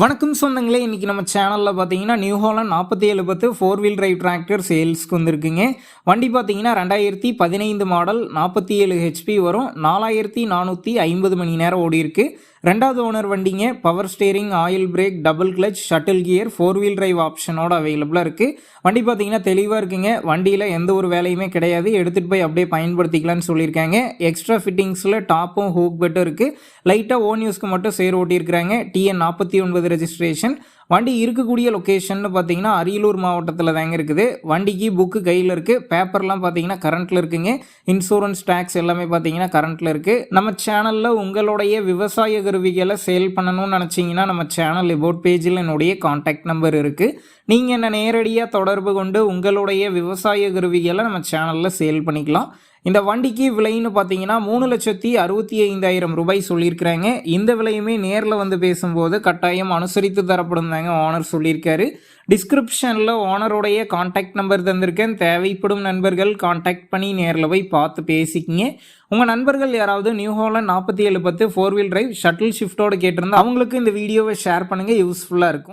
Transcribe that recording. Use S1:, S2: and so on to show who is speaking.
S1: வணக்கம் சொந்தங்களே இன்றைக்கி நம்ம சேனலில் பார்த்தீங்கன்னா நியூ ஹாலண்ட் நாற்பத்தி ஏழு பத்து ஃபோர் வீல் டிரைவ் டிராக்டர் சேல்ஸ்க்கு வந்திருக்குங்க. வண்டி பார்த்தீங்கன்னா ரெண்டாயிரத்தி பதினைந்து மாடல் நாற்பத்தி ஏழு ஹெச்பி வரும். நாலாயிரத்தி நானூற்றி ஐம்பது மணி நேரம் ஓடி இருக்குது ரெண்டாவது ஓனர் வண்டிங்க power steering oil brake double clutch shuttle gear four wheel drive ஆப்ஷனோட அவைலபிளாக இருக்குது வண்டி பார்த்தீங்கன்னா தெளிவாக இருக்குங்க. வண்டியில் எந்த ஒரு வேலையுமே கிடையாது. எடுத்துகிட்டு போய் அப்படியே பயன்படுத்திக்கலாம்னு சொல்லியிருக்காங்க. எக்ஸ்ட்ரா ஃபிட்டிங்ஸில் டாப்பும் ஹூக் பெட்டும் இருக்குது லைட்டாக ஓன் யூஸ்க்கு மட்டும் சேர் ஓட்டியிருக்கிறாங்க. டிஎன் நாற்பத்தி ஒன்பது ரெஜிஸ்ட்ரேஷன் வண்டி இருக்கக்கூடிய லொக்கேஷன் பார்த்தீங்கன்னா அரியலூர் மாவட்டத்தில் தாங்க இருக்குது. வண்டிக்கு புக்கு கையில் இருக்குது பேப்பர்லாம் பார்த்தீங்கன்னா கரண்ட்டில் இருக்குங்க. இன்சூரன்ஸ் டேக்ஸ் எல்லாமே பார்த்தீங்கன்னா கரண்ட்டில் இருக்குது நம்ம சேனலில் உங்களுடைய விவசாய கருவிகளை சேல் பண்ணணும்னு நினச்சிங்கன்னா நம்ம சேனல் எபோட் பேஜில் என்னுடைய காண்டாக்ட் நம்பர் இருக்குது நீங்கள் என்னை நேரடியாக தொடர்பு கொண்டு உங்களுடைய விவசாய கருவிகளை நம்ம சேனலில் சேல் பண்ணிக்கலாம். இந்த வண்டிக்கு விலைன்னு பார்த்தீங்கன்னா மூணு லட்சத்தி அறுபத்தி ஐந்தாயிரம் ரூபாய் சொல்லியிருக்கிறாங்க. இந்த விலையுமே நேரில் வந்து பேசும்போது கட்டாயம் அனுசரித்து தரப்படும் தாங்க ஓனர் சொல்லியிருக்காரு. டிஸ்கிரிப்ஷனில் ஓனருடைய காண்டாக்ட் நம்பர் தந்திருக்கேன். தேவைப்படும் நண்பர்கள் காண்டாக்ட் பண்ணி நேரில் போய் பார்த்து பேசிக்கிங்க. உங்கள் நண்பர்கள் யாராவது நியூ ஹாலண்ட் நாற்பத்தி ஏழு பத்து ஃபோர் வீல் டிரைவ் ஷட்டில் ஷிஃப்ட்டோட கேட்டிருந்தா அவங்களுக்கு இந்த வீடியோவை ஷேர் பண்ணுங்கள் யூஸ்ஃபுல்லாக இருக்கும்.